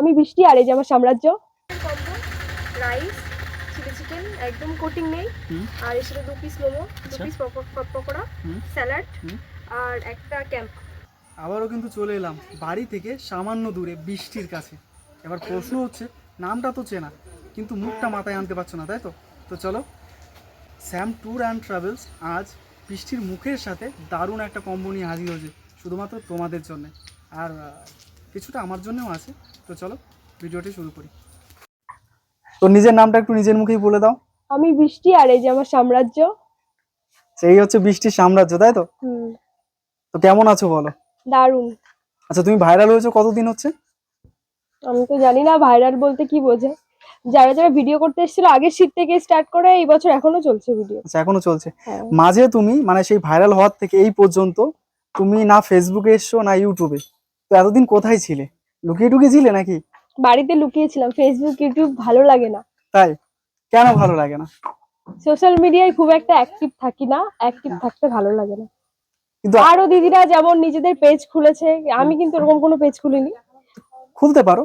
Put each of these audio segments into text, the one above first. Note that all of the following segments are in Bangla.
আমি বৃষ্টি আর এই যে আমার সাম্রাজ্য। রাইস চিলি চিকেন একদম কোটিং নেই। আর এর সাথে দু পিস মোমো দু আচ্ছা। পিস পকোড়া স্যালাড আর একটা ক্যাম্প আবারও কিন্তু চলে এলাম বাড়ি থেকে সামান্য দূরে বৃষ্টির কাছে। এবার প্রশ্ন হচ্ছে নামটা তো চেনা কিন্তু মুখটা মাথায় আনতে পারছ না তাই তো? তো চলো স্যাম ট্যুর অ্যান্ড ট্রাভেলস আজ বৃষ্টির মুখের সাথে দারুণ একটা কম্বো নিয়ে হাজির হয়েছে শুধুমাত্র তোমাদের জন্য। আর কিছুটা আমার জন্যও আছে। তো চলো ভিডিওটি শুরু করি। তো নিজের নামটা একটু নিজের মুখেই বলে দাও। আমি বৃষ্টি আর এই যে আমার সাম্রাজ্য। সেই হচ্ছে বৃষ্টির সাম্রাজ্য তাই তো? তো কেমন আছো বলো? দারুণ। আচ্ছা তুমি ভাইরাল হয়েছো কতদিন হচ্ছে? আমি তো জানি না ভাইরাল বলতে কি বোঝে। যারা যারা ভিডিও করতে এসেছিল আগের শীত থেকে স্টার্ট করে এই বছর এখনও চলছে ভিডিও আচ্ছা এখনও চলছে। হ্যাঁ। মাঝে তুমি মানে সেই ভাইরাল হওয়ার থেকে এই পর্যন্ত তুমি না ফেসবুকে এসছো না ইউটিউবে তো এতদিন কোথায় ছিলে? লুকিয়ে টুকিয়ে ছিলে নাকি? বাড়িতে লুকিয়েছিলাম ফেসবুক ইউটিউব ভালো লাগে না। তাই? কেন ভালো লাগে না? সোশ্যাল মিডিয়ায় খুব একটা অ্যাক্টিভ থাকি না অ্যাক্টিভ থাকতে ভালো লাগে না। কিন্তু আরও দিদিরা যেমন নিজেদের পেজ খুলেছে আমি কিন্তু এরকম কোনো পেজ খুলিনি। খুলতে পারো।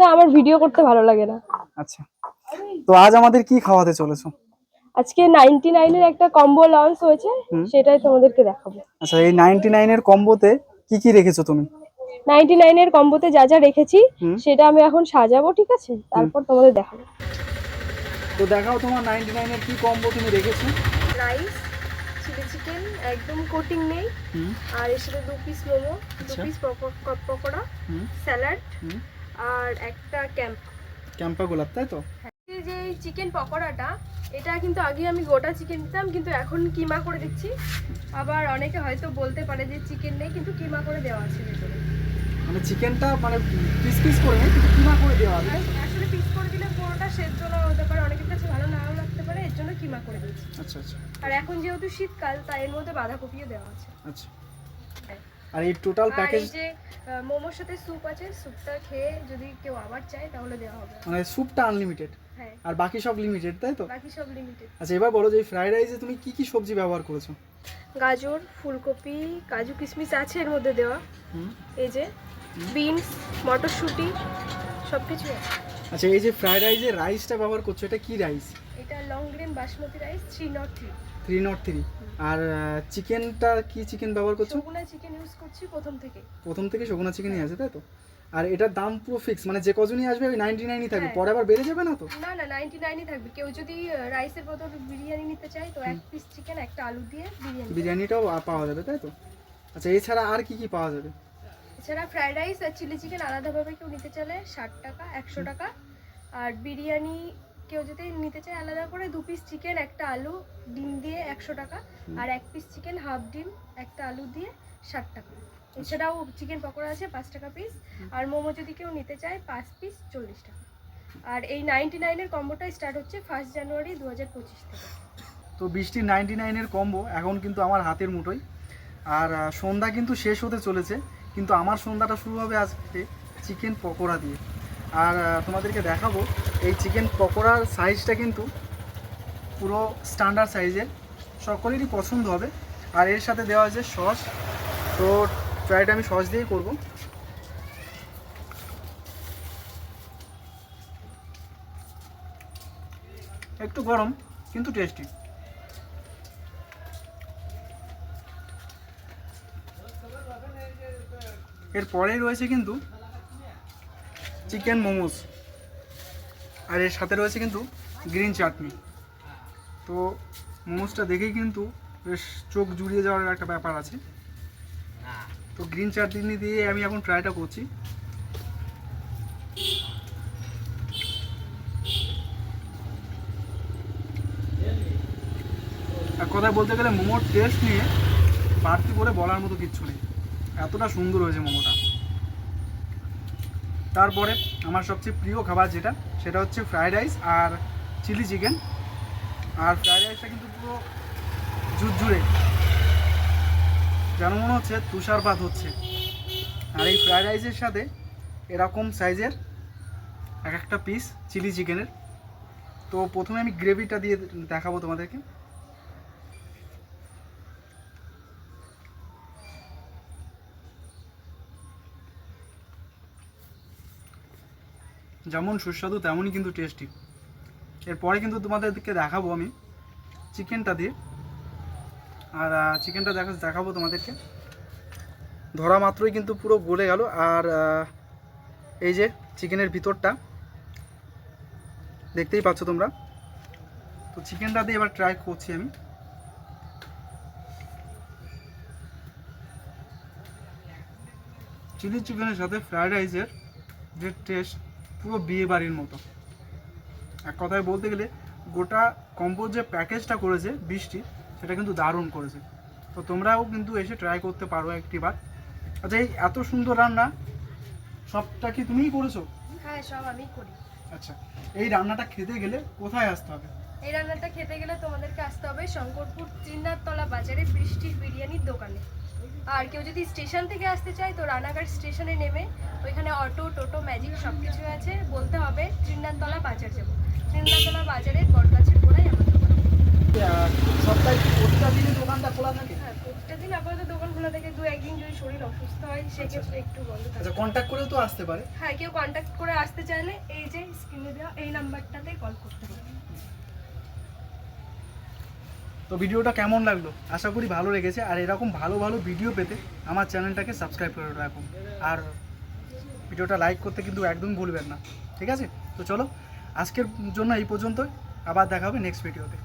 না আমার ভিডিও করতে ভালো লাগে না। আচ্ছা। তো আজ আমাদের কি খাওয়াতে চলেছো? আজকে নাইনটি নাইনের একটা কম্বো লঞ্চ হয়েছে সেটাই তোমাদেরকে দেখাবো। আচ্ছা এই নাইনটি নাইনের কম্বোতে কি কি রেখেছো তুমি? নাইনটি নাইনের কম্বোতে যা যা রেখেছি হুম। সেটা আমি এখন সাজাবো ঠিক আছে? তারপর তোমাদের দেখাবো। তো দেখাও তোমার নাইনটি নাইনের কি কম্বো তুমি রেখেছো? রাইস চিলি চিকেন একদম কোটিং নেই। আর এর সাথে দু পিস মোমো দু আচ্ছা। পিস পকোড়া স্যালাড আর একটা ক্যাম্প ক্যাম্পা গোলাপ তাই তো? এই যে চিকেন পকোড়াটা এটা কিন্তু আগে আমি গোটা চিকেন দিতাম কিন্তু এখন কিমা করে দিচ্ছি। আবার অনেকে হয়তো বলতে পারে যে চিকেন নেই কিন্তু কিমা করে দেওয়া আছে ভেতরে। মানে চিকেনটা মানে পিস পিস করে নেই কিন্তু কিমা করে দেওয়া হবে? আসলে পিস করে দিলে পুরোটা সেদ্ধ না হতে পারে অনেকের কাছে ভালো নাও লাগতে পারে এর জন্য কিমা করে দিচ্ছি আচ্ছা আচ্ছা। আর এখন যেহেতু শীতকাল তাই এর মধ্যে বাঁধাকপিও দেওয়া আছে। আচ্ছা। আর এই টোটাল প্যাকেজ যে মোমোর সাথে স্যুপ আছে স্যুপটা খেয়ে যদি কেউ আবার চায় তাহলে দেওয়া হবে। মানে স্যুপটা আনলিমিটেড হ্যাঁ। আর বাকি সব লিমিটেড তাই তো? বাকি সব লিমিটেড আচ্ছা এবার বলো যে ফ্রাইড রাইসে তুমি কি কি সবজি ব্যবহার করেছ? গাজর ফুলকপি কাজু কিশমিশ আছে এর মধ্যে দেওয়া। হুম। এই যে বিনস মটরশুঁটি সব কিছু আচ্ছা এই যে ফ্রাইড রাইসে রাইসটা ব্যবহার করছ এটা কি রাইস এটা long grain basmati rice three nought three three nought three আর চিকেনটা কি চিকেন ব্যবহার করছ? সগুনা চিকেন ইউজ করছি প্রথম থেকে। প্রথম থেকে সগুনা চিকেনই আছে তাই তো? আর এটার দাম পুরো ফিক্স মানে যে কজনই আসবে ওই নাইনটি নাইনই থাকবে। হ্যাঁ। পরে আবার বেড়ে যাবে না তো? না না নাইনটি নাইনই থাকবে। কেউ যদি রাইসের বদল বিরিয়ানি নিতে চায় তো এক পিস চিকেন একটা আলু দিয়ে বিরিয়ানি। বিরিয়ানিটাও পাওয়া যাবে তাই তো? আচ্ছা এছাড়া আর কি কি পাওয়া যাবে? এছাড়া ফ্রাইড রাইস আর চিলি চিকেন আলাদাভাবে কেউ নিতে চাইলে ষাট টাকা একশো টাকা। আর বিরিয়ানি কেউ যদি নিতে চায় আলাদা করে দু পিস চিকেন একটা আলু ডিম দিয়ে একশো টাকা। আর এক পিস চিকেন হাফ ডিম একটা আলু দিয়ে ষাট টাকা। এছাড়াও চিকেন পকোড়া আছে পাঁচ টাকা পিস আর মোমো যদি কেউ নিতে চায় পাঁচ পিস চল্লিশ টাকা। আর এই নাইনটি নাইনের কম্বোটা স্টার্ট হচ্ছে ফার্স্ট জানুয়ারি দু হাজার পঁচিশ থেকে। তো বৃষ্টির নাইনটি নাইনের কম্বো এখন কিন্তু আমার হাতের মুঠোয়। আর সন্ধ্যা কিন্তু শেষ হতে চলেছে। কিন্তু আমার সন্ধ্যাটা শুরু হবে আজকে চিকেন পকোড়া দিয়ে। আর তোমাদেরকে দেখাবো, এই চিকেন পকোড়ার সাইজটা কিন্তু পুরো স্ট্যান্ডার্ড সাইজের সকলেরই পছন্দ হবে। আর এর সাথে দেওয়া হয়েছে সস তো ট্রাইটা আমি সস দিয়েই করব। একটু গরম, কিন্তু টেস্টি এরপরেই রয়েছে কিন্তু চিকেন মোমোস। আর এর সাথে রয়েছে কিন্তু গ্রিন চাটনি। তো মোমোসটা দেখেই কিন্তু বেশ চোখ জুড়িয়ে যাওয়ার একটা ব্যাপার আছে। তো গ্রিন চাটনি দিয়ে আমি এখন ট্রাইটা করছি। এক কথায় বলতে গেলে মোমোর টেস্ট নিয়ে বাড়তি করে বলার মতো কিচ্ছু নেই। এতটা সুন্দর হয়েছে মোমোটা। তারপরে আমার সবচেয়ে প্রিয় খাবার যেটা, সেটা হচ্ছে ফ্রায়েড রাইস আর চিলি চিকেন আর ফ্রায়েড রাইসটা কিন্তু পুরো জুরজুরে যেন মনে হচ্ছে তুষারপাত হচ্ছে। আর এই ফ্রায়েড রাইসের সাথে এরকম সাইজের এক একটা পিস চিলি চিকেনের তো প্রথমে আমি গ্রেভিটা দিয়ে দেখাবো তোমাদেরকে। যেমন সুস্বাদু, তেমনই কিন্তু টেস্টি এরপরে কিন্তু তোমাদেরকে দেখাবো আমি চিকেনটা দিয়ে। আর চিকেনটা দেখা, দেখাবো তোমাদেরকে। ধরা মাত্রই কিন্তু পুরো গলে গেল। আর এই যে চিকেনের ভিতরটা, দেখতেই পাচ্ছ তোমরা। তো চিকেনটা দিয়ে এবার ট্রাই করছি আমি। চিলি চিকেনের সাথে ফ্রাইড রাইসের যে টেস্ট পুরো বিয়ে বাড়ির মতো। এক কথায় বলতে গেলে গোটা কম্বোজ যে প্যাকেজটা করেছে বৃষ্টি সেটা কিন্তু দারুণ করেছে। তো তোমরাও কিন্তু এসে ট্রাই করতে পারো একটি বার। আচ্ছা এই এত সুন্দর রান্না সবটা কি তুমিই করেছ? হ্যাঁ সব আমি করি। আচ্ছা এই রান্নাটা খেতে গেলে কোথায় আসতে হবে? এই রান্নাটা খেতে গেলে তোমাদেরকে আসতে হবে শঙ্করপুর চিন্নারতলা বাজারে বৃষ্টির বিরিয়ানির দোকানে। আর কেউ যদি স্টেশন থেকে আসতে চায় তো রানাঘাট স্টেশনে নেমে ওইখানে অটো টোটো ম্যাজিক সব কিছু আছে। বলতে হবে ত্রিনাথতলা বাজার যাব। ত্রিনাথতলা বাজারের বটগাছের গোড়ায় আমার দোকান। সপ্তাহে প্রতিটা দিনই দোকানটা খোলা থাকে? হ্যাঁ দিন আপাতত দোকান খোলা থেকে দু একদিন যদি শরীর অসুস্থ হয় সেক্ষেত্রে একটু বন্ধ থাকে। আচ্ছা কন্ট্যাক্ট করেও তো আসতে পারে। হ্যাঁ কেউ কন্ট্যাক্ট করে আসতে চাইলে এই যে স্ক্রিনে দেওয়া এই নাম্বারটাতে কল করতে হবে। তো ভিডিওটা কেমন লাগল? আশা করি ভালো লেগেছে। আর এরকম ভালো ভালো ভিডিও পেতে আমার চ্যানেলটাকে সাবস্ক্রাইব করে রাখুন। আর ভিডিওটা লাইক করতে কিন্তু একদম ভুলবেন না। ঠিক আছে? তো চলো, আজকের জন্য এই পর্যন্তই। আবার দেখা হবে নেক্সট ভিডিওতে